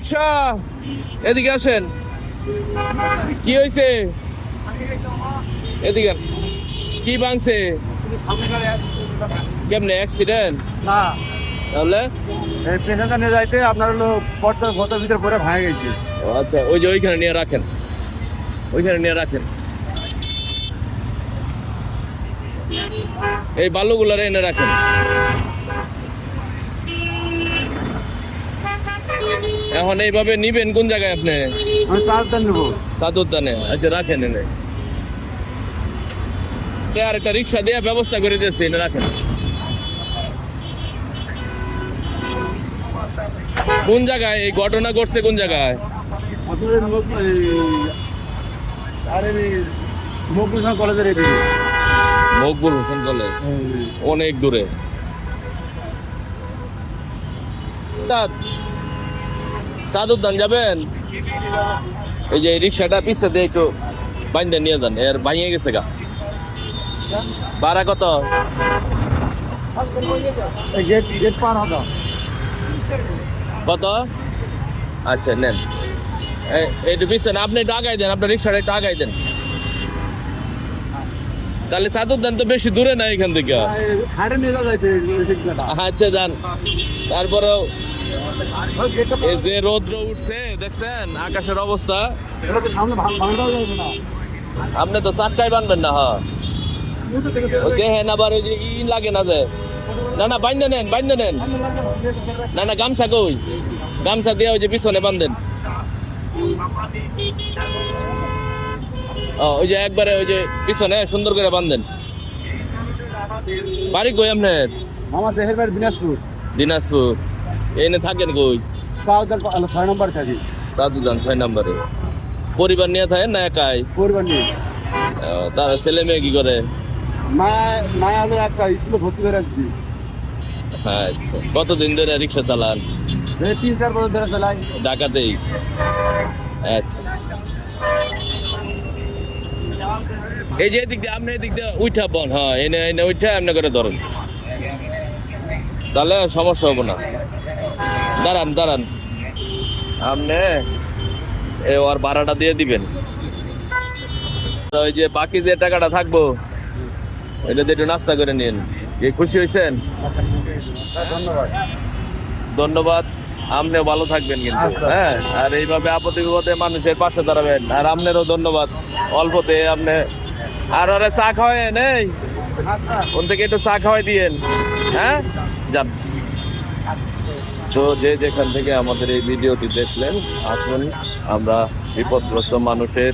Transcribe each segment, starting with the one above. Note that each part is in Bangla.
রিক্সা। এদিকে আসেন। কি হয়েছে এদিকে। কি ভাঙছে? কেমনে অ্যাক্সিডেন্ট না। তাহলে? এই পেশেন্টটা নিয়ে যাইতে আপনার হলো পটটা গতের ভিতরে পরে ভাঙে গেছে। আচ্ছা ওই যে ওইখানে নিয়ে রাখেন। ওইখানে নিয়ে রাখেন। এই বালুগুলারে এনে রাখেন। এখন এইভাবে নিবেন কোন জায়গায় আপনি? আমি নেব। সাদুদ্দানে আচ্ছা রাখেন এনে। আর একটা রিক্সা দিয়ে ব্যবস্থা করে দিয়েছে এনে রাখেন। কোন জায়গায়? এই ঘটনা ঘটছে কোন জায়গায়? মকবুল খান কলেজের মকবুল হোসেন কলেজ? অনেক দূরে। সাদুদ্দান যাবেন? এই যে এই রিক্সাটা পিছনে দিয়ে একটু বাইন্দে নিয়ে যান এর বাইয়ে গেছে গা। ভাড়া কত? কত? আচ্ছা নেন। একটু পিছনে আপনি একটু আগাই দেন আপনার রিক্সাটা একটু আগাই দেন। তাহলে সাদুদ্দান তো বেশি দূরে না এখান থেকে। আচ্ছা যান। তারপরেও এই যে রৌদ্র উঠছে দেখছেন? আকাশের অবস্থা। আপনি তো চারটায় বানবেন না হ্যাঁ। দেখেন আবার ওই যে ই লাগে না যে। না না বাইন্দে নেন বাইন্দে নেন। না না গামছা কই? গামছা দিয়ে ওই যে পিছনে বান্ধেন ও ওই যে একবারে ওই যে পিছনে সুন্দর করে বান্ধেন বাড়ি কই আপনার? আমার দেশের বাড়ি দিনাজপুর। দিনাজপুর। এনে থাকেন কই? সাউদার ছয় নম্বর থাকি। সাদুদান ছয় নম্বরে। পরিবার নিয়ে থাকেন না একাই? পরিবার নিয়ে। তার ছেলে মেয়ে কি করে? মায়া মায়া হলো একটা স্কুলে ভর্তি করে আনছি। আচ্ছা। কতদিন ধরে রিক্সা চালান? তিন চার বছর ধরে চালাই। ঢাকাতেই? আচ্ছা। এই যে এদিক দিয়ে আপনি এদিক দিয়ে উঠা বন হ্যাঁ এনে এনে উঠা এমনি করে ধরেন। তাহলে সমস্যা হব না। দাঁড়ান দাঁড়ান। আপনি এ ওর ভাড়াটা দিয়ে দিবেন। ওই যে বাকি যে টাকাটা থাকব এটা দিয়ে একটু নাস্তা করে নিন। কি খুশি হয়েছেন? ধন্যবাদ। ধন্যবাদ। আপনিও ভালো থাকবেন কিন্তু আচ্ছা। হ্যাঁ? আর এইভাবে আপত্তি বিপদে মানুষের পাশে দাঁড়াবেন। আর আপনারও ধন্যবাদ। অল্পতে আপনি আর ওরা চা খাওয়ায় নেই ওন থেকে একটু চা খাওয়াই দিয়েন। হ্যাঁ? যান। তো যে যেখান থেকে আমাদের এই ভিডিওটি দেখলেন, আসুন আমরা বিপদগ্রস্ত মানুষের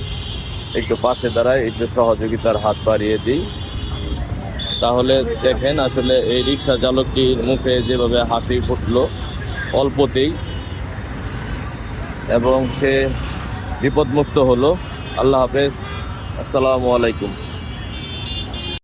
একটু পাশে দাঁড়ায়, একটু সহযোগিতার হাত বাড়িয়ে দিই। তাহলে দেখেন আসলে এই রিক্সা চালকটির মুখে যেভাবে হাসি ফুটলো, অল্পতেই। এবং সে বিপদমুক্ত হলো। আল্লাহ হাফেজ। আসসালামু আলাইকুম।